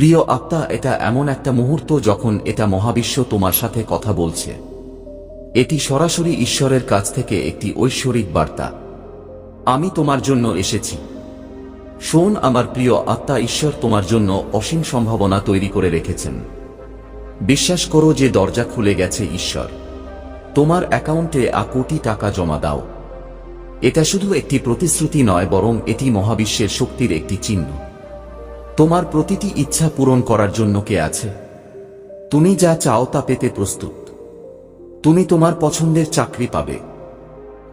প্রিয় আত্মা, এটা এমন একটা মুহূর্ত যখন এটা মহাবিশ্ব তোমার সাথে কথা বলছে। এটি সরাসরি ঈশ্বরের কাছ থেকে একটি ঐশ্বরিক বার্তা। আমি তোমার জন্য এসেছি। শোন, আমার প্রিয় আত্মা, ঈশ্বর তোমার জন্য অসীম সম্ভাবনা তৈরি করে রেখেছেন। বিশ্বাস করো যে দরজা খুলে গেছে ঈশ্বর। তোমার অ্যাকাউন্টে আ কোটি টাকা জমা দাও। এটা শুধু একটি প্রতিশ্রুতি নয়, বরং এটি মহাবিশ্বের শক্তির একটি চিহ্ন। তোমার প্রতিটি ইচ্ছা পূরণ করার জন্য কে আছে? তুমি যা চাও তা পেতে প্রস্তুত। তুমি তোমার পছন্দের চাকরি পাবে।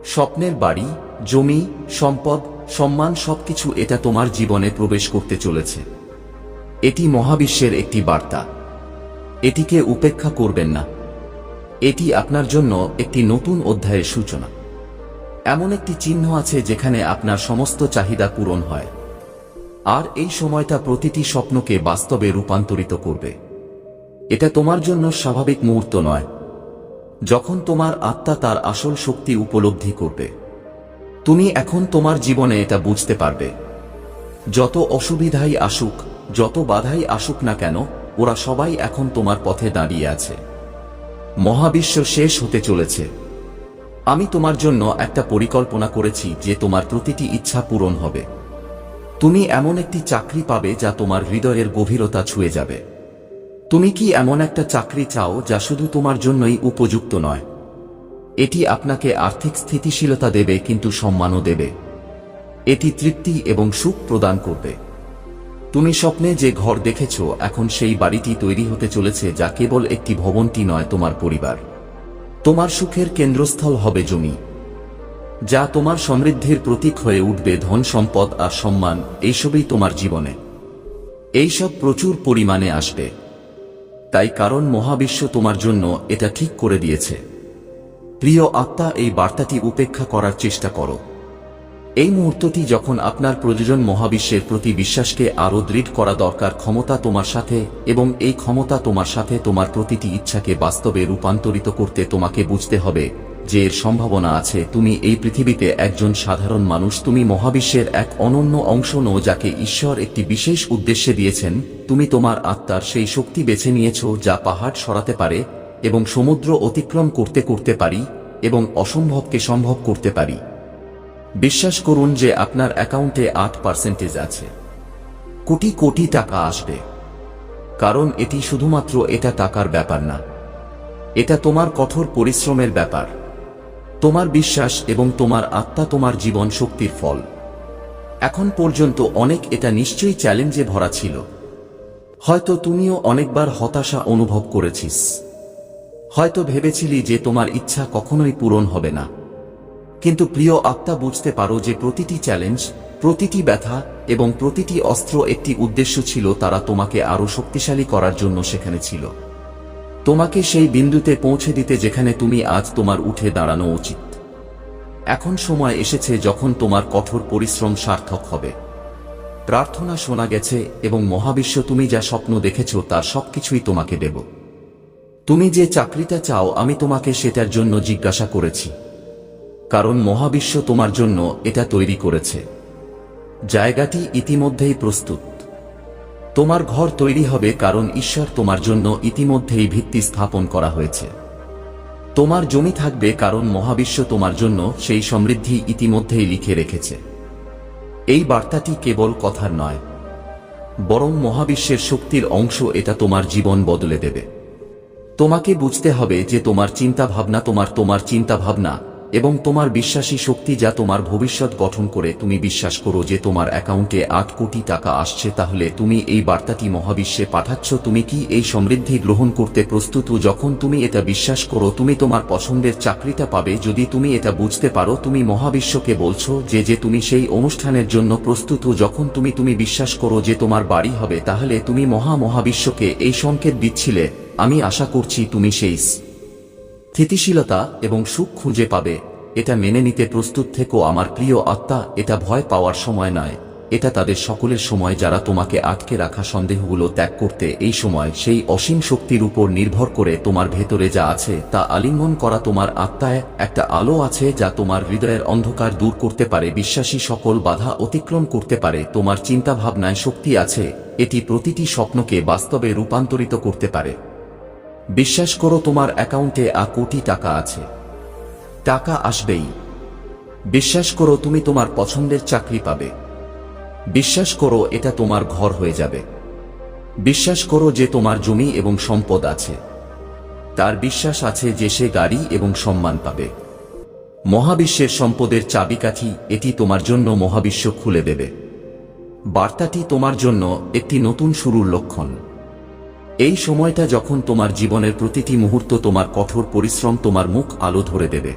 স্বপ্নের বাড়ি, জমি, সম্পদ, সম্মান সবকিছু এটা তোমার জীবনে প্রবেশ করতে চলেছে। এটি মহাবিশ্বের একটি বার্তা। এটিকে উপেক্ষা করবেন না। এটি আপনার জন্য একটি নতুন অধ্যায়ের সূচনা। এমন একটি চিহ্ন আছে যেখানে আপনার সমস্ত চাহিদা পূরণ হয়। আর এই সময়টা প্রতিটি স্বপ্নকে বাস্তবে রূপান্তরিত করবে। এটা তোমার জন্য স্বাভাবিক মুহূর্ত নয়। যখন তোমার আত্মা তার আসল শক্তি উপলব্ধি করবে, তুমি এখন তোমার জীবনে এটা বুঝতে পারবে। যত অসুবিধাই আসুক, যত বাধাই আসুক না কেন, ওরা সবাই এখন তোমার পথে দাঁড়িয়ে আছে। মহাবিশ্ব শেষ হতে চলেছে। আমি তোমার জন্য একটা পরিকল্পনা করেছি যে তোমার প্রতিটি ইচ্ছা পূরণ হবে। তুমি এমন একটি চাকরি পাবে যা তোমার হৃদয়ের গভীরতা ছুঁয়ে যাবে। তুমি কি এমন একটা চাকরি চাও যা শুধু তোমার জন্যই উপযুক্ত নয়? এটি আপনাকে আর্থিক স্থিতিশীলতা দেবে, কিন্তু সম্মানও দেবে। এটি তৃপ্তি এবং সুখ প্রদান করবে। তুমি স্বপ্নে যে ঘর দেখেছ, এখন সেই বাড়িটি তৈরি হতে চলেছে যা কেবল একটি ভবনটি নয়, তোমার পরিবার। তোমার সুখের কেন্দ্রস্থল হবে জমি। যা তোমার সমৃদ্ধির প্রতীক হয়ে উঠবে ধন, সম্পদ আর সম্মান, এইসবই তোমার জীবনে। এইসব প্রচুর পরিমাণে আসবে। তাই কারণ মহাবিশ্ব তোমার জন্য এটা ঠিক করে দিয়েছে। প্রিয় আত্মা, এই বার্তাটি উপেক্ষা করার চেষ্টা করো। এই মুহূর্তটি যখন আপনার প্রয়োজন মহাবিশ্বের প্রতি বিশ্বাসকে আরও দৃঢ় করা দরকার, ক্ষমতা তোমার সাথে এবং এই ক্ষমতা তোমার সাথে তোমার প্রতিটি ইচ্ছাকে বাস্তবে রূপান্তরিত করতে তোমাকে বুঝতে হবে যে এর সম্ভাবনা আছে, তুমি এই পৃথিবীতে একজন সাধারণ মানুষ, তুমি মহাবিশ্বের এক অনন্য অংশ নও যাকে ঈশ্বর একটি বিশেষ উদ্দেশ্যে দিয়েছেন, তুমি তোমার আত্মার সেই শক্তি বেছে নিয়েছ যা পাহাড় সরাতে পারে এবং সমুদ্র অতিক্রম করতে করতে পারি এবং অসম্ভবকে সম্ভব করতে পারি। বিশ্বাস করুন যে আপনার অ্যাকাউন্টে আট পার্সেন্টেজ আছে। কোটি কোটি টাকা আসবে। কারণ এটি শুধুমাত্র এটা টাকার ব্যাপার না। এটা তোমার কঠোর পরিশ্রমের ব্যাপার। তোমার বিশ্বাস এবং তোমার আত্মা তোমার জীবন শক্তির ফল। এখন পর্যন্ত অনেক এটা নিশ্চয়ই চ্যালেঞ্জে ভরা ছিল। হয়তো তুমিও অনেকবার হতাশা অনুভব করেছিস। হয়তো ভেবেছিলি যে তোমার ইচ্ছা কখনোই পূরণ হবে না। কিন্তু প্রিয় আত্মা বুঝতে পারো যে প্রতিটি চ্যালেঞ্জ, প্রতিটি ব্যথা এবং প্রতিটি অস্ত্র একটি উদ্দেশ্য ছিল তারা তোমাকে আরও শক্তিশালী করার জন্য সেখানে ছিল। তোমাকে সেই বিন্দুতে পৌঁছে দিতে যেখানে তুমি আজ তোমার উঠে দাঁড়ানো উচিত। এখন সময় এসেছে যখন তোমার কঠোর পরিশ্রম সার্থক হবে। প্রার্থনা শোনা গেছে এবং মহাবিশ্ব তুমি যা স্বপ্ন দেখেছ তার সবকিছুই তোমাকে দেব। তুমি যে চাকরিটা চাও আমি তোমাকে সেটার জন্য জিজ্ঞাসা করেছি। কারণ মহাবিশ্ব তোমার জন্য এটা তৈরি করেছে। জায়গাটি ইতিমধ্যেই প্রস্তুত। তোমার ঘর তৈরি হবে কারণ ঈশ্বর তোমার জন্য ইতিমধ্যেই ভিত্তি স্থাপন করা হয়েছে। তোমার জমি থাকবে কারণ মহাবিশ্ব তোমার জন্য সেই সমৃদ্ধি ইতিমধ্যেই লিখে রেখেছে। এই বার্তাটি কেবল কথার নয়, বরং মহাবিশ্বের শক্তির অংশ এটা তোমার জীবন বদলে দেবে। তোমাকে বুঝতে হবে যে তোমার চিন্তা ভাবনা তোমার তোমার চিন্তা ভাবনা এবং তোমার বিশ্বাসী শক্তি যা তোমার ভবিষ্যৎ গঠন করে, তুমি বিশ্বাস করো যে তোমার অ্যাকাউন্টে আট কোটি টাকা আসছে, তাহলে তুমি এই বার্তাটি মহাবিশ্বে পাঠাচ্ছ, তুমি কি এই সমৃদ্ধি গ্রহণ করতে প্রস্তুত? যখন তুমি এটা বিশ্বাস করো, তুমি তোমার পছন্দের চাকরিটা পাবে। যদি তুমি এটা বুঝতে পারো, তুমি মহাবিশ্বকে বলছো যে যে তুমি সেই অনুষ্ঠানের জন্য প্রস্তুত। যখন তুমি তুমি বিশ্বাস করো যে তোমার বাড়ি হবে, তাহলে তুমি মহা মহাবিশ্বকে এই সংকেত দিচ্ছিলে। আমি আশা করছি তুমি সেই স্থিতিশীলতা এবং সুখ খুঁজে পাবে। এটা মেনে নিতে প্রস্তুত থেকো আমার প্রিয় আত্মা, এটা ভয় পাওয়ার সময় নয়। এটা তাদের সকলের সময় যারা তোমাকে আটকে রাখা সন্দেহগুলো ত্যাগ করতে এই সময় সেই অসীম শক্তির উপর নির্ভর করে তোমার ভেতরে যা আছে তা আলিঙ্গন করা তোমার আত্মায় একটা আলো আছে যা তোমার হৃদয়ের অন্ধকার দূর করতে পারে, বিশ্বাসী সকল বাধা অতিক্রম করতে পারে, তোমার চিন্তাভাবনায় শক্তি আছে, এটি প্রতিটি স্বপ্নকে বাস্তবে রূপান্তরিত করতে পারে। বিশ্বাস করো তোমার অ্যাকাউন্টে আ কোটি টাকা আছে। টাকা আসবেই। বিশ্বাস করো তুমি তোমার পছন্দের চাকরি পাবে। বিশ্বাস করো এটা তোমার ঘর হয়ে যাবে। বিশ্বাস করো যে তোমার জমি এবং সম্পদ আছে। তার বিশ্বাস আছে যে সে গাড়ি এবং সম্মান পাবে। মহাবিশ্বের সম্পদের চাবিকাঠি এটি তোমার জন্য মহাবিশ্ব খুলে দেবে। বার্তাটি তোমার জন্য একটি নতুন শুরুর লক্ষণ। এই সময়টা যখন তোমার জীবনের প্রতিটি মুহূর্ত তোমার কঠোর পরিশ্রম তোমার মুখ আলো ধরে দেবে।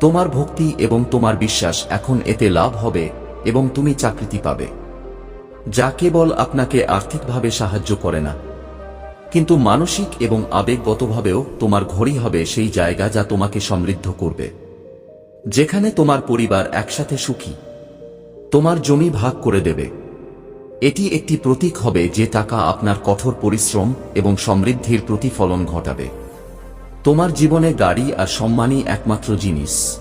তোমার ভক্তি এবং তোমার বিশ্বাস এখন এতে লাভ হবে এবং তুমি চাকরিটি পাবে। যা কেবল আপনাকে আর্থিকভাবে সাহায্য করে না। কিন্তু মানসিক এবং আবেগগতভাবেও তোমার ঘড়ি হবে সেই জায়গা যা তোমাকে সমৃদ্ধ করবে। যেখানে তোমার পরিবার একসাথে সুখী। তোমার জমি ভাগ করে দেবে। এটি একটি প্রতীক হবে যে টাকা আপনার কঠোর পরিশ্রম এবং সমৃদ্ধির প্রতিফলন ঘটাবে। তোমার জীবনে গাড়ি আর সম্মানই একমাত্র জিনিস।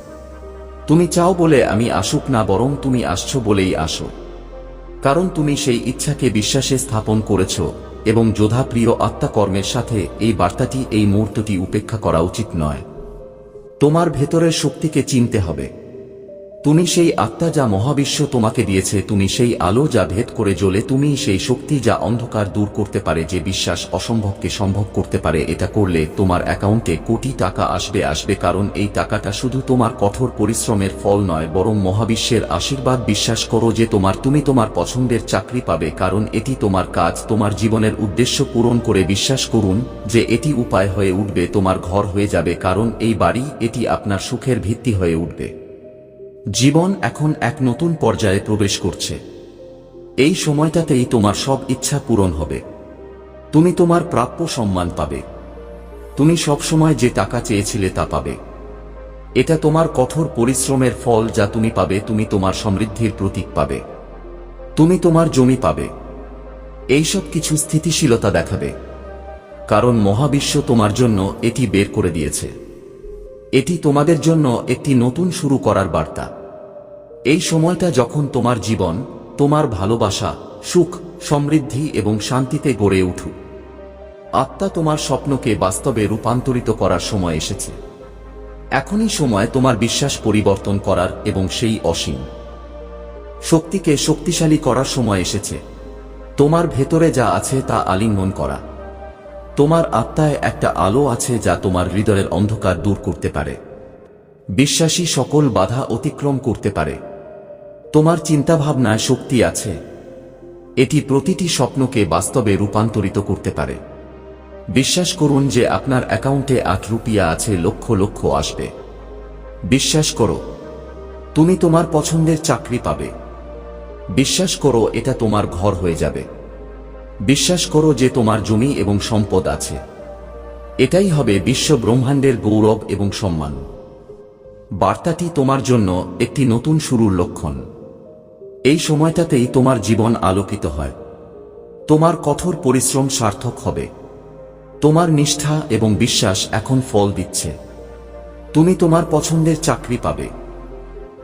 তুমি চাও বলে আমি আসুক না বরং তুমি আসছো বলেই আসো। কারণ তুমি সেই ইচ্ছাকে বিশ্বাসে স্থাপন করেছ এবং যোধা প্রিয় আত্মাকর্মের সাথে এই বার্তাটি এই মুহূর্তটি উপেক্ষা করা উচিত নয়। তোমার ভেতরের শক্তিকে চিনতে হবে। তুমি সেই আত্মা যা মহাবিশ্ব তোমাকে দিয়েছে, তুমি সেই আলো যা ভেদ করে জ্বলে, তুমি সেই শক্তি যা অন্ধকার দূর করতে পারে, যে বিশ্বাস অসম্ভবকে সম্ভব করতে পারে, এটা করলে তোমার অ্যাকাউন্টে কোটি টাকা আসবে আসবে কারণ এই টাকাটা শুধু তোমার কঠোর পরিশ্রমের ফল নয়, বরং মহাবিশ্বের আশীর্বাদ বিশ্বাস করো যে তোমার, তুমি তোমার পছন্দের চাকরি পাবে, কারণ এটি তোমার কাজ, তোমার জীবনের উদ্দেশ্য পূরণ করে বিশ্বাস করুন যে এটি উপায় হয়ে উঠবে, তোমার ঘর হয়ে যাবে, কারণ এই বাড়ি, এটি আপনার সুখের ভিত্তি হয়ে উঠবে। জীবন এখন এক নতুন পর্যায়ে প্রবেশ করছে। এই সময়টাতেই তোমার সব ইচ্ছা পূরণ হবে। তুমি তোমার প্রাপ্য সম্মান পাবে। তুমি সবসময় যে টাকা চেয়েছিলে তা পাবে। এটা তোমার কঠোর পরিশ্রমের ফল যা তুমি পাবে, তুমি তোমার সমৃদ্ধির প্রতীক পাবে। তুমি তোমার জমি পাবে। এইসব কিছু স্থিতিশীলতা দেখাবে। কারণ মহাবিশ্ব তোমার জন্য এটি বের করে দিয়েছে। এটি তোমাদের জন্য একটি নতুন শুরু করার বার্তা। এই সময়টা যখন তোমার জীবন, তোমার ভালোবাসা, সুখ, সমৃদ্ধি এবং শান্তিতে গড়ে উঠুক। আত্মা তোমার স্বপ্নকে বাস্তবে রূপান্তরিত করার সময় এসেছে। এখনই সময় তোমার বিশ্বাস পরিবর্তন করার এবং সেই অসীম শক্তিকে শক্তিশালী করার সময় এসেছে। তোমার ভেতরে যা আছে তা আলিঙ্গন করা। তোমার আত্মায় একটা আলো আছে যা তোমার হৃদয়ের অন্ধকার দূর করতে পারে। বিশ্বাসী সকল বাধা অতিক্রম করতে পারে। তোমার চিন্তাভাবনায় শক্তি আছে। এটি প্রতিটি স্বপ্নকে বাস্তবে রূপান্তরিত করতে পারে। বিশ্বাস করুন যে আপনার অ্যাকাউন্টে আট রুপিয়া আছে, লক্ষ লক্ষ আসবে। বিশ্বাস করো, তুমি তোমার পছন্দের চাকরি পাবে। বিশ্বাস করো, এটা তোমার ঘর হয়ে যাবে। বিশ্বাস করো যে তোমার জমি এবং সম্পদ আছে। এটাই হবে বিশ্ব ব্রহ্মাণ্ডের গৌরব এবং সম্মান। বার্তাটি তোমার জন্য একটি নতুন শুরুর লক্ষণ। এই সময়টাতেই তোমার জীবন আলোকিত হয়। তোমার কঠোর পরিশ্রম সার্থক হবে। তোমার নিষ্ঠা এবং বিশ্বাস এখন ফল দিচ্ছে। তুমি তোমার পছন্দের চাকরি পাবে।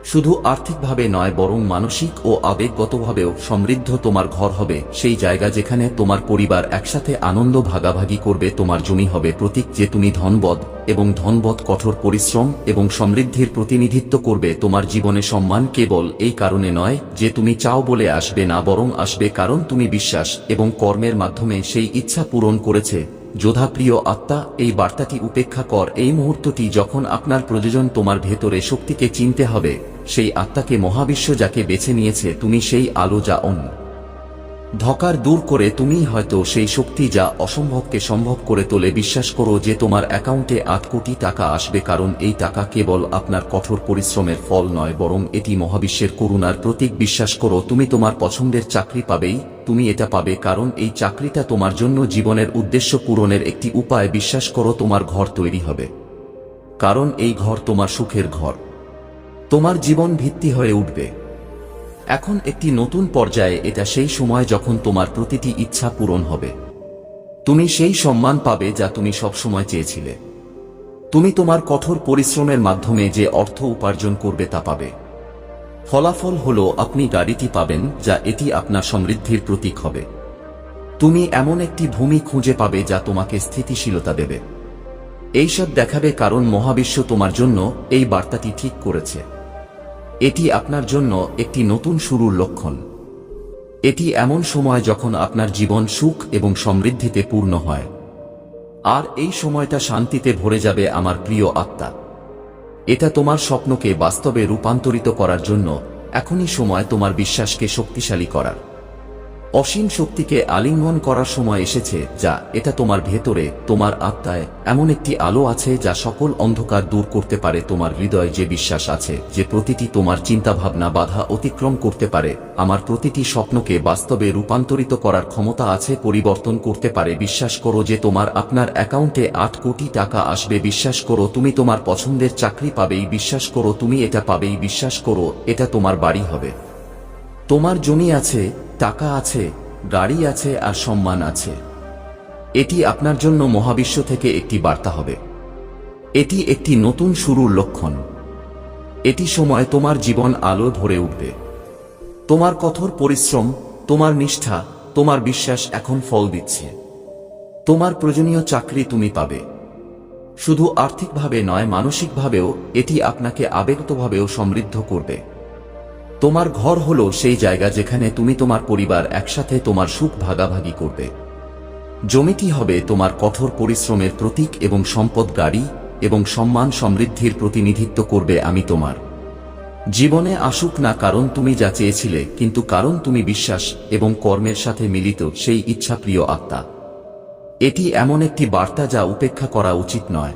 শুধু আর্থিকভাবে নয়, বরং মানসিক ও আবেগগতভাবেও সমৃদ্ধ তোমার ঘর হবে। সেই জায়গা যেখানে তোমার পরিবার একসাথে আনন্দ ভাগাভাগি করবে, তোমার জমি হবে। প্রতীক যে তুমি ধনবদ এবং ধনবদ কঠোর পরিশ্রম এবং সমৃদ্ধির প্রতিনিধিত্ব করবে, তোমার জীবনে সম্মান কেবল এই কারণে নয় যে তুমি চাও বলে আসবে না, বরং আসবে কারণ তুমি বিশ্বাস এবং কর্মের মাধ্যমে সেই ইচ্ছা পূরণ করেছে। যোধা প্রিয় আত্মা, এই বার্তাটি উপেক্ষা কর। এই মুহূর্তটি যখন আপনার প্রয়োজন তোমার ভেতরে শক্তিকে চিনতে হবে, সেই আত্মাকে মহাবিশ্ব যাকে বেছে নিয়েছে, তুমি সেই আলো যা অন্য ধকার দূর করে তুমি হয়তো সেই শক্তি যা অসম্ভবকে সম্ভব করে তোলে। বিশ্বাস করো যে তোমার অ্যাকাউন্টে আট কোটি টাকা আসবে, কারণ এই টাকা কেবল আপনার কঠোর পরিশ্রমের ফল নয়, বরং এটি মহাবিশ্বের করুণার প্রতীক। বিশ্বাস করো, তুমি তোমার পছন্দের চাকরি পাবেই, তুমি এটা পাবে, কারণ এই চাকরিটা তোমার জন্য জীবনের উদ্দেশ্য পূরণের একটি উপায়। বিশ্বাস করো, তোমার ঘর তৈরি হবে, কারণ এই ঘর তোমার সুখের ঘর। তোমার জীবন ভিত্তি হয়ে উঠবে। এখন একটি নতুন পর্যায়ে এটা সেই সময় যখন তোমার প্রতিটি ইচ্ছা পূরণ হবে। তুমি সেই সম্মান পাবে যা তুমি সবসময় চেয়েছিলে। তুমি তোমার কঠোর পরিশ্রমের মাধ্যমে যে অর্থ উপার্জন করবে তা পাবে। ফলাফল হল আপনি গাড়িটি পাবেন যা এটি আপনার সমৃদ্ধির প্রতীক হবে। তুমি এমন একটি ভূমি খুঁজে পাবে যা তোমাকে স্থিতিশীলতা দেবে। এইসব দেখাবে কারণ মহাবিশ্ব তোমার জন্য এই বার্তাটি ঠিক করেছে। এটি আপনার জন্য একটি নতুন শুরুর লক্ষণ। এটি এমন সময় যখন আপনার জীবন সুখ এবং সমৃদ্ধিতে পূর্ণ হয়। আর এই সময়টা শান্তিতে ভরে যাবে আমার প্রিয় আত্মা। এটা তোমার স্বপ্নকে বাস্তবে রূপান্তরিত করার জন্য এখনই সময় তোমার বিশ্বাসকে শক্তিশালী করার। অসীম শক্তিকে আলিঙ্গন করার সময় এসেছে, যা এটা তোমার ভেতরে, তোমার আত্মায়, এমন একটি আলো আছে যা সকল অন্ধকার দূর করতে পারে তোমার হৃদয়ে যে বিশ্বাস আছে, যে প্রতিটি তোমার চিন্তাভাবনা বাধা অতিক্রম করতে পারে। আমার প্রতিটি স্বপ্নকে বাস্তবে রূপান্তরিত করার ক্ষমতা আছে, পরিবর্তন করতে পারে। বিশ্বাস করো যে তোমার আপনার অ্যাকাউন্টে আট কোটি টাকা আসবে। বিশ্বাস করো তুমি তোমার পছন্দের চাকরি পাবেই। বিশ্বাস করো তুমি এটা পাবেই। বিশ্বাস করো, এটা তোমার বাড়ি হবে। তোমার জমি আছে টাকা আছে, গাড়ি আছে আর সম্মান আছে। এটি আপনার জন্য মহাবিশ্ব থেকে একটি বার্তা হবে। এটি একটি নতুন শুরুর লক্ষণ। এটি সময় তোমার জীবন আলো ধরে উঠবে। তোমার কঠোর পরিশ্রম, তোমার নিষ্ঠা, তোমার বিশ্বাস এখন ফল দিচ্ছে। তোমার প্রয়োজনীয় চাকরি তুমি পাবে। শুধু আর্থিকভাবে নয়, মানসিকভাবেও এটি আপনাকে আবেগতভাবেও সমৃদ্ধ করবে। তোমার ঘর হলো সেই জায়গা যেখানে তুমি তোমার পরিবার একসাথে তোমার সুখ ভাগাভাগি করবে। জমিটি হবে তোমার কঠোর পরিশ্রমের প্রতীক এবং সম্পদ গাড়ি এবং সম্মান সমৃদ্ধির প্রতিনিধিত্ব করবে আমি তোমার। জীবনে আসুক না কারণ তুমি যা চেয়েছিলে, কিন্তু কারণ তুমি বিশ্বাস এবং কর্মের সাথে মিলিত সেই ইচ্ছাপ্রিয় আত্মা। এটি এমন একটি বার্তা যা উপেক্ষা করা উচিত নয়।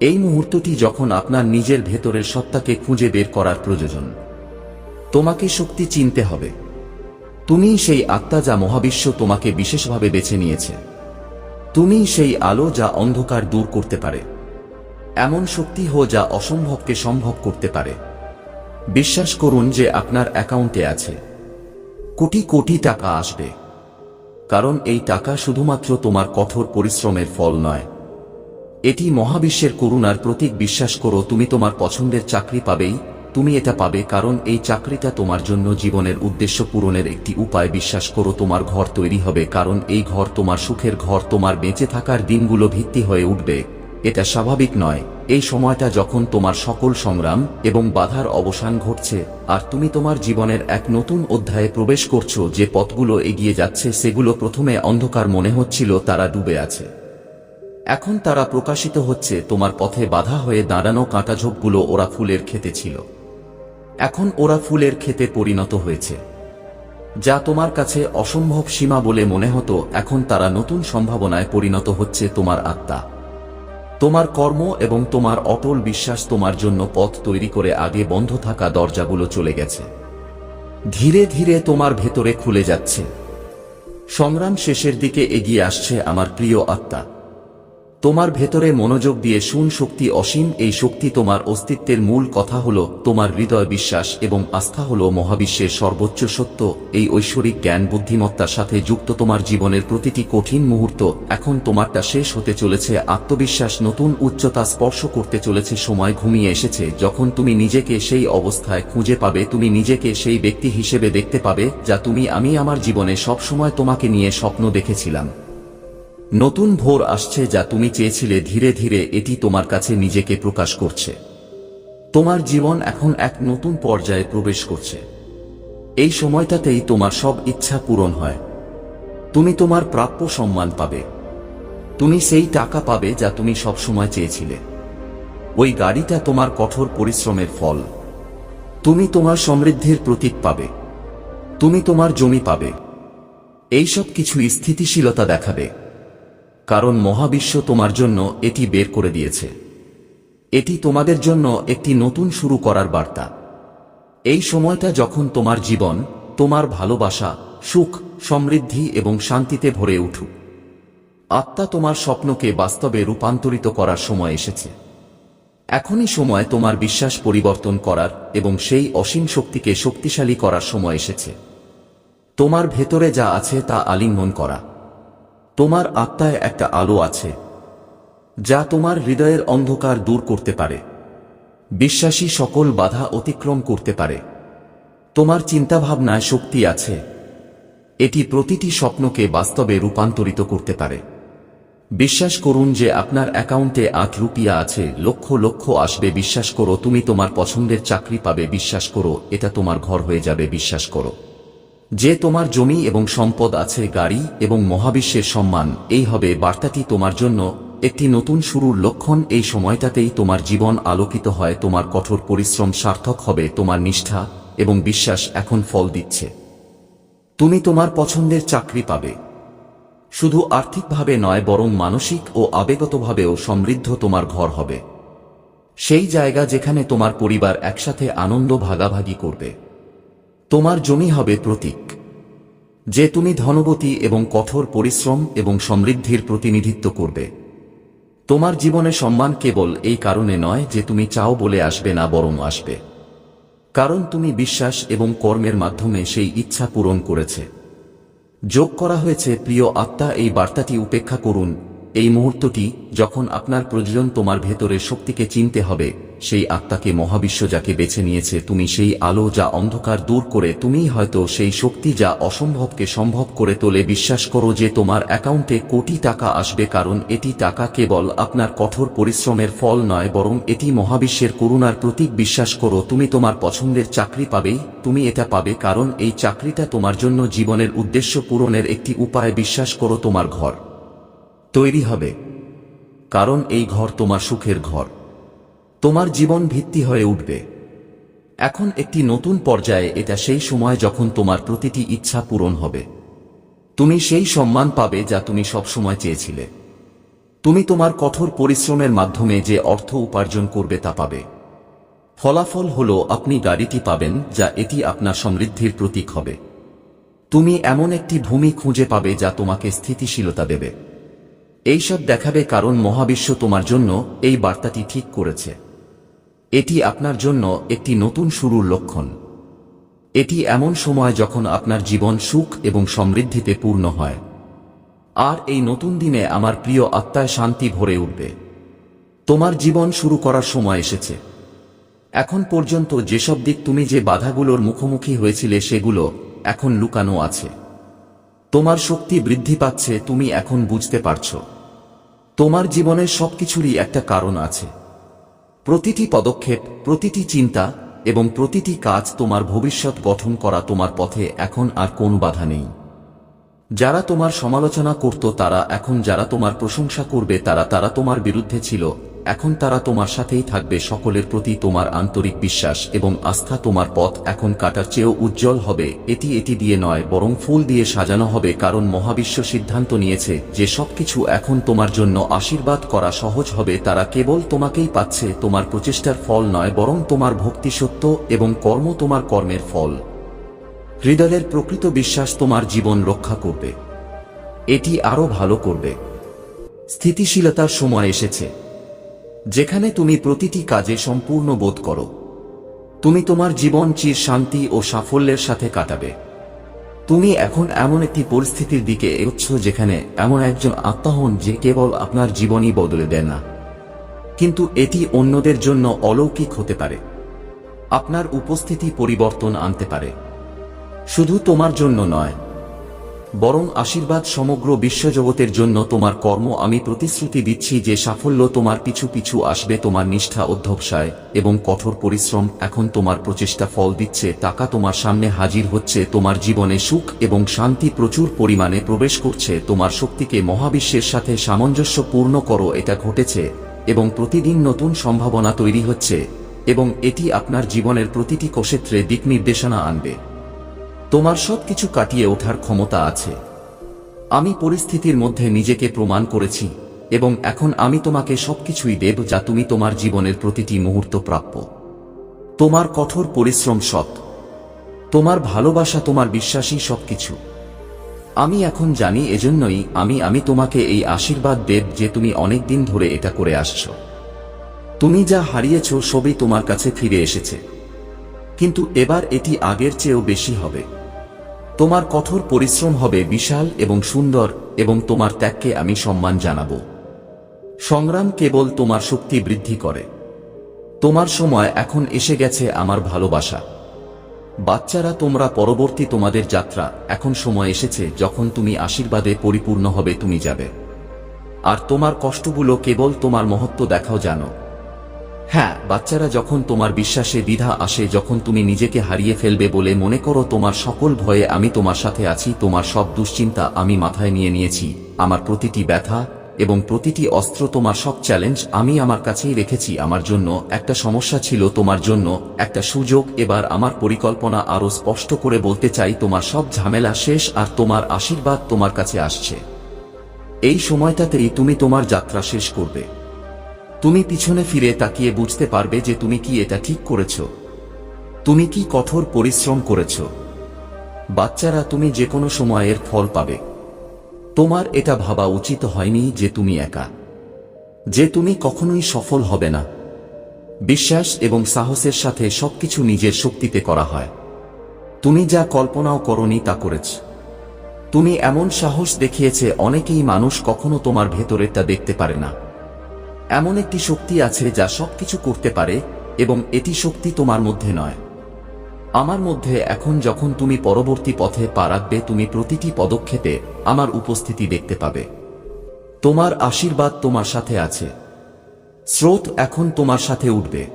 এই মুহূর্তটি যখন আপনার নিজের ভেতরের সত্তাকে খুঁজে বের করার প্রয়োজন। তোমাকে শক্তি চিনতে হবে। তুমি সেই আত্মা যা মহাবিশ্ব তোমাকে বিশেষভাবে বেছে নিয়েছে। তুমি সেই আলো যা অন্ধকার দূর করতে পারে। এমন শক্তি হো যা অসম্ভবকে সম্ভব করতে পারে। বিশ্বাস করুন যে আপনার অ্যাকাউন্টে আছে। কোটি কোটি টাকা আসবে। কারণ এই টাকা শুধুমাত্র তোমার কঠোর পরিশ্রমের ফল নয়। এটি মহাবিশ্বের করুণার প্রতীক। বিশ্বাস করো, তুমি তোমার পছন্দের চাকরি পাবেই তুমি এটা পাবে কারণ এই চাকরিটা তোমার জন্য জীবনের উদ্দেশ্য পূরণের একটি উপায়। বিশ্বাস করো, তোমার ঘর তৈরি হবে, কারণ এই ঘর তোমার সুখের ঘর, তোমার বেঁচে থাকার দিনগুলো ভিত্তি হয়ে উঠবে। এটা স্বাভাবিক নয়। এই সময়টা যখন তোমার সকল সংগ্রাম এবং বাধার অবসান ঘটছে, আর তুমি তোমার জীবনের এক নতুন অধ্যায়ে প্রবেশ করছ, যে পথগুলো এগিয়ে যাচ্ছে, সেগুলো প্রথমে অন্ধকার মনে হচ্ছিল, তারা ডুবে আছে। এখন তারা প্রকাশিত হচ্ছে, তোমার পথে বাধা হয়ে দাঁড়ানো কাঁটাঝোপগুলো ওরা ফুলের খেতে ছিল। এখন ওরা ফুলের খেতে পরিণত হয়েছে। যা তোমার কাছে অসম্ভব সীমা বলে মনে হতো, এখন তারা নতুন সম্ভাবনায় পরিণত হচ্ছে তোমার আত্মা। তোমার কর্ম এবং তোমার অটল বিশ্বাস তোমার জন্য পথ তৈরি করে আগে বন্ধ থাকা দরজাগুলো চলে গেছে। ধীরে ধীরে তোমার ভেতরে খুলে যাচ্ছে। সংগ্রাম শেষের দিকে এগিয়ে আসছে আমার প্রিয় আত্মা। তোমার ভেতরে মনোযোগ দিয়ে শুন শক্তি অসীম, এই শক্তি তোমার অস্তিত্বের মূল কথা হল তোমার হৃদয় বিশ্বাস এবং আস্থা হল মহাবিশ্বের সর্বোচ্চ সত্য। এই ঐশ্বরিক জ্ঞান, বুদ্ধিমত্তার সাথে যুক্ত তোমার জীবনের প্রতিটি কঠিন মুহূর্ত এখন তোমারটা শেষ হতে চলেছে। আত্মবিশ্বাস নতুন উচ্চতা স্পর্শ করতে চলেছে, সময় ঘুমিয়ে এসেছে। যখন তুমি নিজেকে সেই অবস্থায় খুঁজে পাবে, তুমি নিজেকে সেই ব্যক্তি হিসেবে দেখতে পাবে, যা তুমি, আমি আমার জীবনে সবসময় তোমাকে নিয়ে স্বপ্ন দেখেছিলাম। নতুন ভোর আসছে যা তুমি চেয়েছিলে ধীরে ধীরে এটি তোমার কাছে নিজেকে প্রকাশ করছে। তোমার জীবন এখন এক নতুন পর্যায়ে প্রবেশ করছে। এই সময়টাতেই তোমার সব ইচ্ছা পূরণ হয়। তুমি তোমার প্রাপ্য সম্মান পাবে। তুমি সেই টাকা পাবে যা তুমি সবসময় চেয়েছিলে। ওই গাড়িটা তোমার কঠোর পরিশ্রমের ফল। তুমি তোমার সমৃদ্ধির প্রতীক পাবে। তুমি তোমার জমি পাবে। এইসব কিছু স্থিতিশীলতা দেখাবে। কারণ মহাবিশ্ব তোমার জন্য এটি বের করে দিয়েছে। এটি তোমাদের জন্য একটি নতুন শুরু করার বার্তা। এই সময়টা যখন তোমার জীবন, তোমার ভালোবাসা, সুখ, সমৃদ্ধি এবং শান্তিতে ভরে উঠুক। আত্মা তোমার স্বপ্নকে বাস্তবে রূপান্তরিত করার সময় এসেছে। এখনই সময় তোমার বিশ্বাস পরিবর্তন করার এবং সেই অসীম শক্তিকে শক্তিশালী করার সময় এসেছে। তোমার ভেতরে যা আছে তা আলিঙ্গন করা। তোমার আত্মায় একটা আলো আছে, যা তোমার হৃদয়ের অন্ধকার দূর করতে পারে। বিশ্বাসী সকল বাধা অতিক্রম করতে পারে। তোমার চিন্তাভাবনায় শক্তি আছে। এটি প্রতিটি স্বপ্নকে বাস্তবে রূপান্তরিত করতে পারে। বিশ্বাস করুন যে আপনার অ্যাকাউন্টে আট রুপিয়া আছে, লক্ষ লক্ষ আসবে। বিশ্বাস করো, তুমি তোমার পছন্দের চাকরি পাবে। বিশ্বাস করো, এটা তোমার ঘর হয়ে যাবে। বিশ্বাস করো। যে তোমার জমি এবং সম্পদ আছে গাড়ি এবং মহাবিশ্বের সম্মান, এই হবে বার্তাটি তোমার জন্য। একটি নতুন শুরুর লক্ষণ, এই সময়টাতেই তোমার জীবন আলোকিত হয়, তোমার কঠোর পরিশ্রম সার্থক হবে, তোমার নিষ্ঠা এবং বিশ্বাস এখন ফল দিচ্ছে। তুমি তোমার পছন্দের চাকরি পাবে। শুধু আর্থিকভাবে নয়, বরং মানসিক ও আবেগতভাবেও সমৃদ্ধ তোমার ঘর হবে। সেই জায়গা যেখানে তোমার পরিবার একসাথে আনন্দ ভাগাভাগি করবে। তোমার জমি হবে প্রতীক। যে তুমি ধনবতী এবং কঠোর পরিশ্রম এবং সমৃদ্ধির প্রতিনিধিত্ব করবে। তোমার জীবনে সম্মান কেবল এই কারণে নয় যে তুমি চাও বলে আসবে না বরং আসবে। কারণ তুমি বিশ্বাস এবং কর্মের মাধ্যমে সেই ইচ্ছা পূরণ করেছে। যোগ করা হয়েছে, প্রিয় আত্মা, এই বার্তাটি উপেক্ষা করুন। এই মুহূর্তটি যখন আপনার প্রয়োজন, তোমার ভেতরের শক্তিকে চিনতে হবে। সেই আত্মাকে মহাবিশ্ব যাকে বেছে নিয়েছে, তুমি সেই আলো যা অন্ধকার দূর করে, তুমিই হয়তো সেই শক্তি যা অসম্ভবকে সম্ভব করে তোলে। বিশ্বাস করো যে তোমার অ্যাকাউন্টে কোটি টাকা আসবে, কারণ এটি টাকা কেবল আপনার কঠোর পরিশ্রমের ফল নয়, বরং এটি মহাবিশ্বের করুণার প্রতীক। বিশ্বাস করো, তুমি তোমার পছন্দের চাকরি পাবেই, তুমি এটা পাবে, কারণ এই চাকরিটা তোমার জন্য জীবনের উদ্দেশ্য পূরণের একটি উপায়। বিশ্বাস করো, তোমার ঘর তৈরি হবে, কারণ এই ঘর তোমার সুখের ঘর। তোমার জীবন ভিত্তি হয়ে উঠবে। এখন একটি নতুন পর্যায়ে এটা সেই সময় যখন তোমার প্রতিটি ইচ্ছা পূরণ হবে। তুমি সেই সম্মান পাবে যা তুমি সবসময় চেয়েছিলে। তুমি তোমার কঠোর পরিশ্রমের মাধ্যমে যে অর্থ উপার্জন করবে তা পাবে। ফলাফল হল আপনি গাড়িটি পাবেন যা এটি আপনার সমৃদ্ধির প্রতীক হবে। তুমি এমন একটি ভূমি খুঁজে পাবে যা তোমাকে স্থিতিশীলতা দেবে। এইসব দেখাবে কারণ মহাবিশ্ব তোমার জন্য এই বার্তাটি ঠিক করেছে। এটি আপনার জন্য একটি নতুন শুরুর লক্ষণ। এটি এমন সময় যখন আপনার জীবন সুখ এবং সমৃদ্ধিতে পূর্ণ হয়। আর এই নতুন দিনে আমার প্রিয় আত্মায় শান্তি ভরে উঠবে। তোমার জীবন শুরু করার সময় এসেছে। এখন পর্যন্ত যেসব দিক তুমি যে বাধাগুলোর মুখোমুখি হয়েছিলে সেগুলো এখন লুকানো আছে। তোমার শক্তি বৃদ্ধি পাচ্ছে, তুমি এখন বুঝতে পারছ। তোমার জীবনের সবকিছুরই একটা কারণ আছে। প্রতিটি পদক্ষেপ, প্রতিটি চিন্তা এবং প্রতিটি কাজ তোমার ভবিষ্যৎ গঠন করা তোমার পথে এখন আর কোন বাধা নেই। যারা তোমার সমালোচনা করত তারা এখন যারা তোমার প্রশংসা করবে তারা তারা তোমার বিরুদ্ধে ছিল। এখন তারা তোমার সাথেই থাকবে, সকলের প্রতি তোমার আন্তরিক বিশ্বাস এবং আস্থা তোমার পথ এখন কাটার চেয়েও উজ্জ্বল হবে। এটি এটি দিয়ে নয়, বরং ফুল দিয়ে সাজানো হবে, কারণ মহাবিশ্ব সিদ্ধান্ত নিয়েছে যে সবকিছু এখন তোমার জন্য আশীর্বাদ করা সহজ হবে। তারা কেবল তোমাকেই পাচ্ছে, তোমার প্রচেষ্টার ফল নয়, বরং তোমার ভক্তি সত্য এবং কর্ম তোমার কর্মের ফল। হৃদয়ের প্রকৃত বিশ্বাস তোমার জীবন রক্ষা করবে। এটি আরও ভালো করবে। স্থিতিশীলতার সময় এসেছে। যেখানে তুমি প্রতিটি কাজে সম্পূর্ণ বোধ করো। তুমি তোমার জীবন চির শান্তি ও সাফল্যের সাথে কাটাবে। তুমি এখন এমন একটি পরিস্থিতির দিকে এগোচ্ছ যেখানে এমন একজন আত্মা হন যে কেবল আপনার জীবনই বদলে দেয় না। কিন্তু এটি অন্যদের জন্য অলৌকিক হতে পারে। আপনার উপস্থিতি পরিবর্তন আনতে পারে। শুধু তোমার জন্য নয়, বরং আশীর্বাদ সমগ্র বিশ্বজগতের জন্য তোমার কর্ম আমি প্রতিশ্রুতি দিচ্ছি যে সাফল্য তোমার পিছু পিছু আসবে, তোমার নিষ্ঠা অধ্যবসায় এবং কঠোর পরিশ্রম এখন তোমার প্রচেষ্টা ফল দিচ্ছে, টাকা তোমার সামনে হাজির হচ্ছে, তোমার জীবনে সুখ এবং শান্তি প্রচুর পরিমাণে প্রবেশ করছে, তোমার শক্তিকে মহাবিশ্বের সাথে সামঞ্জস্য পূর্ণ করো, এটা ঘটেছে এবং প্রতিদিন নতুন সম্ভাবনা তৈরি হচ্ছে এবং এটি আপনার জীবনের প্রতিটি ক্ষেত্রে দিক নির্দেশনা আনবে। তোমার সবকিছু কাটিয়ে ওঠার ক্ষমতা আছে। আমি পরিস্থিতির মধ্যে নিজেকে প্রমাণ করেছি এবং এখন আমি তোমাকে সবকিছুই দেব যা তুমি তোমার জীবনের প্রতিটি মুহূর্ত প্রাপ্য। তোমার কঠোর পরিশ্রম সৎ। তোমার ভালোবাসা, তোমার বিশ্বাসী সবকিছু। আমি এখন জানি এজন্যই আমি আমি তোমাকে এই আশীর্বাদ দেব যে তুমি অনেক দিন ধরে এটা করে আসছো। তুমি যা হারিয়েছ সবই তোমার কাছে ফিরে এসেছে। কিন্তু এবার এটি আগের চেয়েও বেশি হবে। তোমার কঠোর পরিশ্রম হবে বিশাল এবং সুন্দর, এবং তোমার ত্যাগকে আমি সম্মান জানাব। সংগ্রাম কেবল তোমার শক্তি বৃদ্ধি করে। তোমার সময় এখন এসে গেছে আমার ভালোবাসা। বাচ্চারা, তোমরা পরবর্তী তোমাদের যাত্রা, এখন সময় এসেছে যখন তুমি আশীর্বাদে পরিপূর্ণ হবে, তুমি যাবে। আর তোমার কষ্টগুলো কেবল তোমার মহত্ব দেখাও জানো। হ্যাঁ বাচ্চারা যখন তোমার বিশ্বাসে দ্বিধা আসে, যখন তুমি নিজেকে হারিয়ে ফেলবে বলে মনে করো তোমার সকল ভয়ে আমি তোমার সাথে আছি, তোমার সব দুশ্চিন্তা আমি মাথায় নিয়ে নিয়েছি, আমার প্রতিটি ব্যথা এবং প্রতিটি অস্ত্র তোমার সব চ্যালেঞ্জ আমি আমার কাছেই রেখেছি, আমার জন্য একটা সমস্যা ছিল, তোমার জন্য একটা সুযোগ। এবার আমার পরিকল্পনা আরও স্পষ্ট করে বলতে চাই, তোমার সব ঝামেলা শেষ আর তোমার আশীর্বাদ তোমার কাছে আসছে। এই সময়টাতেই তুমি তোমার যাত্রা শেষ করবে। তুমি পিছনে ফিরে তাকিয়ে বুঝতে পারবে যে তুমি কি এটা ঠিক করেছ। তুমি কি কঠোর পরিশ্রম করেছ। বাচ্চারা, তুমি যে কোনো সময়ের ফল পাবে। তোমার এটা ভাবা উচিত হয়নি যে তুমি একা। যে তুমি কখনোই সফল হবে না। বিশ্বাস এবং সাহসের সাথে সবকিছু নিজের শক্তিতে করা হয়। তুমি যা কল্পনাও করনি তা করেছ। তুমি এমন সাহস দেখিয়েছে, অনেকেই মানুষ কখনো তোমার ভেতরেরটা দেখতে পারে না। এমন একটি শক্তি আছে যা সবকিছু করতে পারে, এবং এটি শক্তি তোমার মধ্যে নয়। আমার মধ্যে এখন যখন তুমি পরবর্তী পথে পা রাখবে, তুমি প্রতিটি পদক্ষেপে আমার উপস্থিতি দেখতে পাবে। তোমার আশীর্বাদ তোমার সাথে আছে। স্রোত এখন তোমার সাথে উঠবে।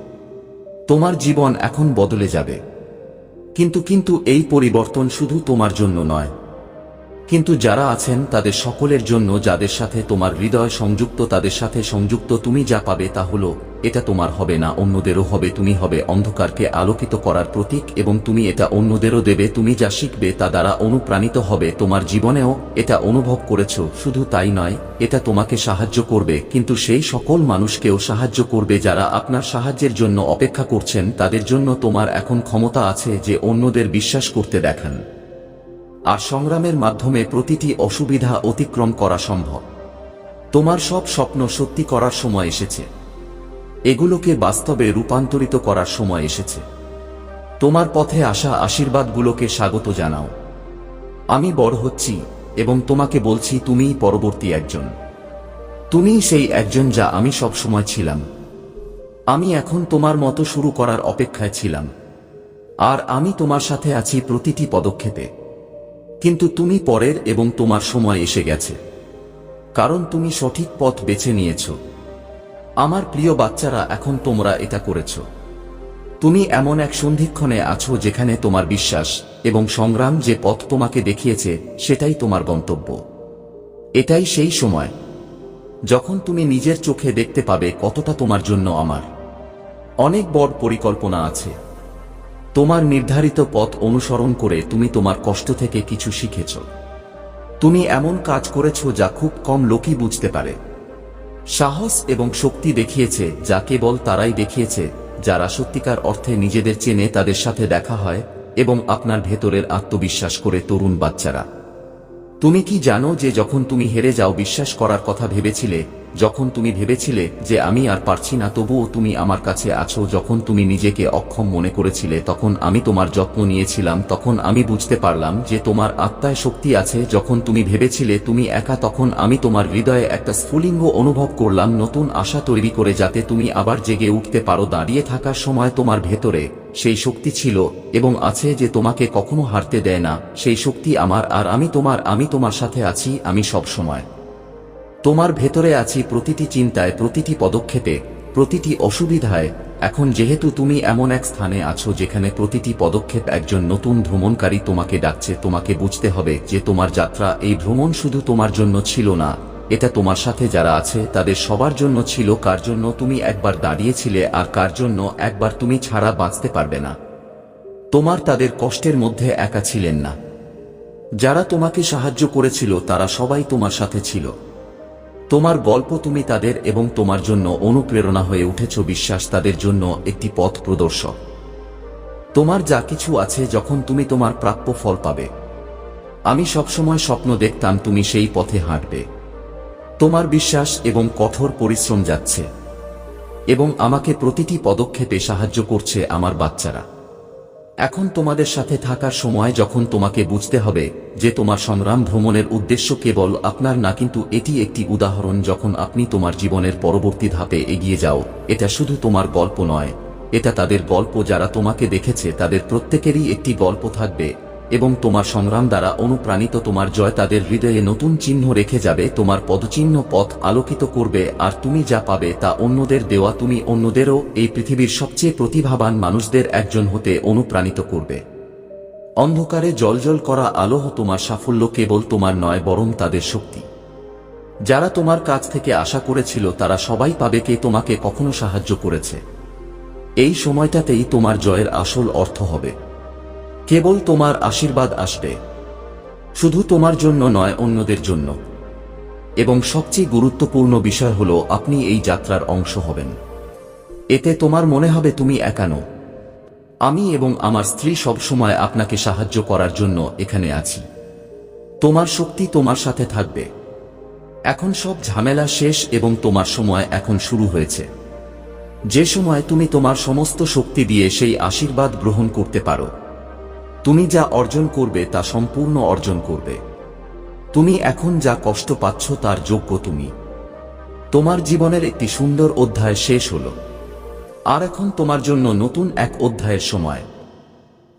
তোমার জীবন এখন বদলে যাবে। কিন্তু কিন্তু এই পরিবর্তন শুধু তোমার জন্য নয় কিন্তু যারা আছেন তাদের সকলের জন্য যাদের সাথে তোমার হৃদয় সংযুক্ত, তাদের সাথে সংযুক্ত তুমি যা পাবে তা হলো, এটা তোমার হবে না, অন্যদেরও হবে, তুমি হবে অন্ধকারকে আলোকিত করার প্রতীক এবং তুমি এটা অন্যদেরও দেবে, তুমি যা শিখবে তা দ্বারা অনুপ্রাণিত হবে, তোমার জীবনেও এটা অনুভব করেছ, শুধু তাই নয়, এটা তোমাকে সাহায্য করবে, কিন্তু সেই সকল মানুষকেও সাহায্য করবে যারা আপনার সাহায্যের জন্য অপেক্ষা করছেন, তাদের জন্য তোমার এখন ক্ষমতা আছে যে অন্যদের বিশ্বাস করতে দেখান। আর সংগ্রামের মাধ্যমে প্রতিটি অসুবিধা অতিক্রম করা সম্ভব। তোমার সব স্বপ্ন সত্যি করার সময় এসেছে। এগুলোকে বাস্তবে রূপান্তরিত করার সময় এসেছে। তোমার পথে আসা আশীর্বাদগুলোকে স্বাগত জানাও। আমি বড় হচ্ছি এবং তোমাকে বলছি তুমিই পরবর্তী একজন। তুমিই সেই একজন যা আমি সব সময় ছিলাম। আমি এখন তোমার মতো শুরু করার অপেক্ষায় ছিলাম। আর আমি তোমার সাথে আছি প্রতিটি পদক্ষেপে। কিন্তু তুমি পরের এবং তোমার সময় এসে গেছে। কারণ তুমি সঠিক পথ বেছে নিয়েছ। আমার প্রিয় বাচ্চারা, এখন তোমরা এটা করেছ। তুমি এমন এক সন্ধিক্ষণে আছো যেখানে তোমার বিশ্বাস এবং সংগ্রাম যে পথ তোমাকে দেখিয়েছে, সেটাই তোমার গন্তব্য। এটাই সেই সময় যখন তুমি নিজের চোখে দেখতে পাবে কতটা তোমার জন্য আমার। অনেক বড় পরিকল্পনা আছে। তোমার নির্ধারিত পথ অনুসরণ করে তুমি তোমার কষ্ট থেকে কিছু শিখেছ। তুমি এমন কাজ করেছ যা খুব কম লোকই বুঝতে পারে। সাহস এবং শক্তি দেখিয়েছে যা কেবল তারাই দেখিয়েছে, যারা সত্যিকার অর্থে নিজেদের চেনে তাদের সাথে দেখা হয় এবং আপনার ভেতরের আত্মবিশ্বাস করে তরুণ বাচ্চারা। তুমি কি জানো যে যখন তুমি হেরে যাও, বিশ্বাস করার কথা ভেবেছিলে যখন তুমি ভেবেছিলে যে আমি আর পারছি না, তবুও তুমি আমার কাছে আছো। যখন তুমি নিজেকে অক্ষম মনে করেছিলে, তখন আমি তোমার যত্ন নিয়েছিলাম। তখন আমি বুঝতে পারলাম যে তোমার আত্মায় শক্তি আছে। যখন তুমি ভেবেছিলে তুমি একা, তখন আমি তোমার হৃদয়ে একটা স্ফুলিঙ্গ অনুভব করলাম, নতুন আশা তৈরি করে যাতে তুমি আবার জেগে উঠতে পারো। দাঁড়িয়ে থাকার সময় তোমার ভেতরে সেই শক্তি ছিল এবং আছে যে তোমাকে কখনো হারতে দেয় না। সেই শক্তি আমার, আর আমি তোমার আমি তোমার সাথে আছি, আমি সব সময় তোমার ভেতরে আছি প্রতিটি চিন্তায়, প্রতিটি পদক্ষেপে, প্রতিটি অসুবিধায়। এখন যেহেতু তুমি এমন এক স্থানে আছো যেখানে প্রতিটি পদক্ষেপ একজন নতুন ভ্রমণকারী তোমাকে ডাকছে, তোমাকে বুঝতে হবে যে তোমার যাত্রা এই ভ্রমণ শুধু তোমার জন্য ছিল না, এটা তোমার সাথে যারা আছে তাদের সবার জন্য ছিল, কার জন্য তুমি একবার দাঁড়িয়েছিলে আর কার জন্য একবার তুমি ছাড়া বাঁচতে পারবে না। তোমার তাদের কষ্টের মধ্যে একা ছিলেন না। যারা তোমাকে সাহায্য করেছিল তারা সবাই তোমার সাথে ছিল। তোমার গল্প তুমি তাদের এবং তোমার জন্য অনুপ্রেরণা হয়ে উঠেছ বিশ্বাস তাদের জন্য একটি পথ প্রদর্শক। তোমার যা কিছু আছে যখন তুমি তোমার প্রাপ্য ফল পাবে। আমি সবসময় স্বপ্ন দেখতাম তুমি সেই পথে হাঁটবে। তোমার বিশ্বাস এবং কঠোর পরিশ্রম যাচ্ছে। এবং আমাকে প্রতিটি পদক্ষেপে সাহায্য করছে আমার বাচ্চারা। এখন তোমাদের সাথে থাকার সময় যখন তোমাকে বুঝতে হবে যে তোমার সংগ্রাম ভ্রমণের উদ্দেশ্য কেবল আপনার না, কিন্তু এটি একটি উদাহরণ যখন আপনি তোমার জীবনের পরবর্তী ধাপে এগিয়ে যাও, এটা শুধু তোমার গল্প নয়, এটা তাদের গল্প যারা তোমাকে দেখেছে তাদের প্রত্যেকেরই একটি গল্প থাকবে। এবং তোমার সংগ্রাম দ্বারা অনুপ্রাণিত তোমার জয় তাদের হৃদয়ে নতুন চিহ্ন রেখে যাবে, তোমার পদচিহ্ন পথ আলোকিত করবে, আর তুমি যা পাবে তা অন্যদের দেওয়া তুমি অন্যদেরও এই পৃথিবীর সবচেয়ে প্রতিভাবান মানুষদের একজন হতে অনুপ্রাণিত করবে। অন্ধকারে জলজল করা আলোহ তোমার সাফল্য কেবল তোমার নয়, বরং তাদের শক্তি। যারা তোমার কাছ থেকে আশা করেছিল, তারা সবাই পাবে কে তোমাকে কখনো সাহায্য করেছে। এই সময়টাতেই তোমার জয়ের আসল অর্থ হবে। কেবল তোমার আশীর্বাদ আসবে। শুধু তোমার জন্য নয়, অন্যদের জন্য। এবং সবচেয়ে গুরুত্বপূর্ণ বিষয় হল, আপনি এই যাত্রার অংশ হবেন। এতে তোমার মনে হবে তুমি একানো। আমি এবং আমার স্ত্রী সবসময় আপনাকে সাহায্য করার জন্য এখানে আছি। তোমার শক্তি তোমার সাথে থাকবে। এখন সব ঝামেলা শেষ এবং তোমার সময় এখন শুরু হয়েছে। যে সময় তুমি তোমার সমস্ত শক্তি দিয়ে সেই আশীর্বাদ গ্রহণ করতে পারো। তুমি যা অর্জন করবে তা সম্পূর্ণ অর্জন করবে। তুমি এখন যা কষ্ট পাচ্ছ তার যোগ্য তুমি। তোমার জীবনের একটি সুন্দর অধ্যায় শেষ হল। আর এখন তোমার জন্য নতুন এক অধ্যায়ের সময়।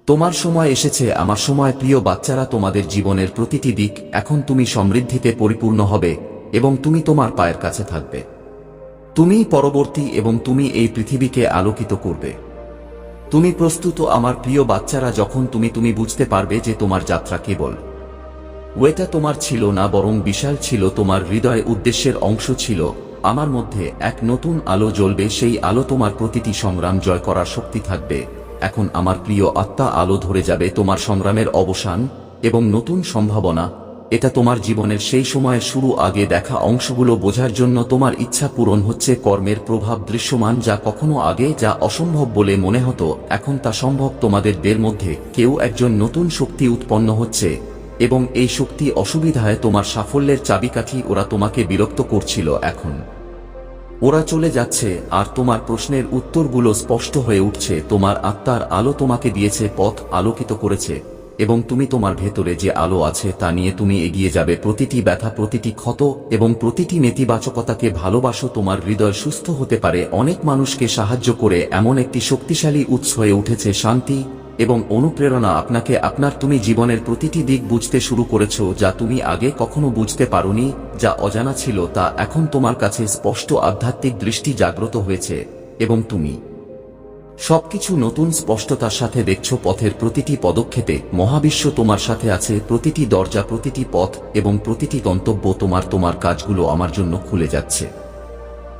তোমার সময় এসেছে, আমার সময় প্রিয় বাচ্চারা, তোমাদের জীবনের প্রতিটি দিক এখন তুমি সমৃদ্ধিতে পরিপূর্ণ হবে এবং তুমি তোমার পায়ের কাছে থাকবে। তুমি পরবর্তী এবং তুমি এই পৃথিবীকে আলোকিত করবে। তুমি প্রস্তুত আমার প্রিয় বাচ্চারা, যখন তুমি তুমি বুঝতে পারবে যে তোমার যাত্রা কেবল। ওয়েটা তোমার ছিল না, বরং বিশাল ছিল, তোমার হৃদয় উদ্দেশ্যের অংশ ছিল। আমার মধ্যে এক নতুন আলো জ্বলবে, সেই আলো তোমার প্রতিটি সংগ্রাম জয় করার শক্তি থাকবে। এখন আমার প্রিয় আত্মা আলো ধরে যাবে তোমার সংগ্রামের অবসান এবং নতুন সম্ভাবনা এটা তোমার জীবনের সেই সময়ের শুরু আগে দেখা অংশগুলো বোঝার জন্য তোমার ইচ্ছা পূরণ হচ্ছে কর্মের প্রভাব দৃশ্যমান যা কখনো আগে যা অসম্ভব বলে মনে হতো, এখন তা সম্ভব তোমাদের দের মধ্যে, কেউ একজন নতুন শক্তি উৎপন্ন হচ্ছে, এবং এই শক্তি অসুবিধায় তোমার সাফল্যের চাবিকাঠি ওরা তোমাকে বিরক্ত করছিল এখন। ওরা চলে যাচ্ছে, আর তোমার প্রশ্নের উত্তরগুলো স্পষ্ট হয়ে উঠছে, তোমার আত্মার আলো তোমাকে দিয়েছে, পথ আলোকিত করেছে। এবং তুমি তোমার ভেতরে যে আলো আছে তা নিয়ে তুমি এগিয়ে যাবে। প্রতিটি ব্যথা, প্রতিটি ক্ষত এবং প্রতিটি নেতিবাচকতাকে ভালোবাসো। তোমার হৃদয় সুস্থ হতে পারে। অনেক মানুষকে সাহায্য করে এমন একটি শক্তিশালী উৎস হয়ে উঠেছে শান্তি এবং অনুপ্রেরণা আপনাকে, আপনার তুমি জীবনের প্রতিটি দিক বুঝতে শুরু করেছ যা তুমি আগে কখনো বুঝতে পারোনি, যা অজানা ছিল তা এখন তোমার কাছে স্পষ্ট আধ্যাত্মিক দৃষ্টি জাগ্রত হয়েছে এবং তুমি সবকিছু নতুন স্পষ্টতার সাথে দেখছ পথের প্রতিটি পদক্ষেপে। মহাবিশ্ব তোমার সাথে আছে, প্রতিটি দরজা, প্রতিটি পথ এবং প্রতিটি গন্তব্য তোমার তোমার কাজগুলো আমার জন্য খুলে যাচ্ছে।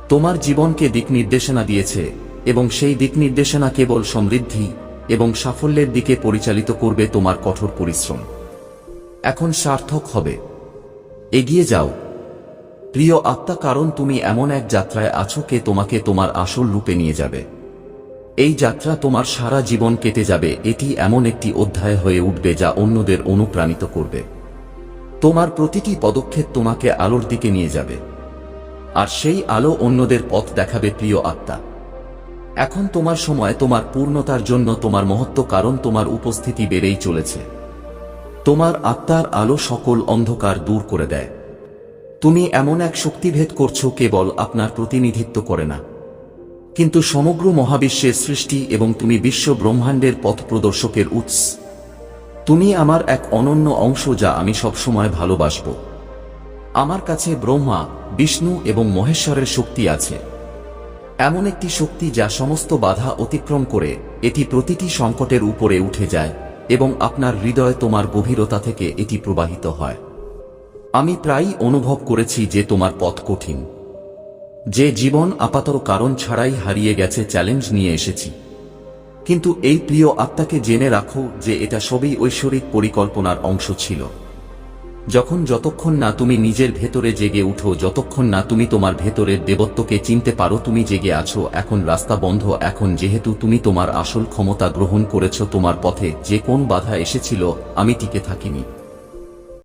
তোমার জীবনকে দিক নির্দেশনা দিয়েছে এবং সেই দিক নির্দেশনা কেবল সমৃদ্ধি এবং সাফল্যের দিকে পরিচালিত করবে তোমার কঠোর পরিশ্রম। এখন সার্থক হবে। এগিয়ে যাও। প্রিয় আত্মা, কারণ তুমি এমন এক যাত্রায় আছো কে তোমাকে তোমার আসল রূপে নিয়ে যাবে। এই যাত্রা তোমার সারা জীবন কেটে যাবে। এটি এমন একটি অধ্যায় হয়ে উঠবে যা অন্যদের অনুপ্রাণিত করবে। তোমার প্রতিটি পদক্ষেপ তোমাকে আলোর দিকে নিয়ে যাবে। আর সেই আলো অন্যদের পথ দেখাবে প্রিয় আত্মা। এখন তোমার সময়, তোমার পূর্ণতার জন্য তোমার মহত্ব কারণ তোমার উপস্থিতি বেড়েই চলেছে। তোমার আত্মার আলো সকল অন্ধকার দূর করে দেয়। তুমি এমন এক শক্তিভেদ করছ, কেবল আপনার প্রতিনিধিত্ব করে না। কিন্তু সমগ্র মহাবিশ্বের সৃষ্টি এবং তুমি বিশ্ব ব্রহ্মাণ্ডের পথ প্রদর্শকের উৎস। তুমি আমার এক অনন্য অংশ যা আমি সবসময় ভালোবাসব। আমার কাছে ব্রহ্মা, বিষ্ণু এবং মহেশ্বরের শক্তি আছে। এমন একটি শক্তি যা সমস্ত বাধা অতিক্রম করে, এটি প্রতিটি সংকটের উপরে উঠে যায় এবং আপনার হৃদয় তোমার গভীরতা থেকে এটি প্রবাহিত হয়। আমি প্রায়ই অনুভব করেছি যে তোমার পথ কঠিন। যে জীবন আপাতত কারণ ছাড়াই হারিয়ে গেছে, চ্যালেঞ্জ নিয়ে এসেছি। কিন্তু এই প্রিয় আত্মাকে জেনে রাখো যে এটা সবই ঐশ্বরিক পরিকল্পনার অংশ ছিল। যখন যতক্ষণ না তুমি নিজের ভেতরে জেগে উঠো, যতক্ষণ না তুমি তোমার ভেতরের দেবত্বকে চিনতে পারো, তুমি জেগে আছো, এখন রাস্তা বন্ধ, এখন যেহেতু তুমি তোমার আসল ক্ষমতা গ্রহণ করেছ, তোমার পথে যে কোন বাধা এসেছিল, আমি টিকে থাকিনি।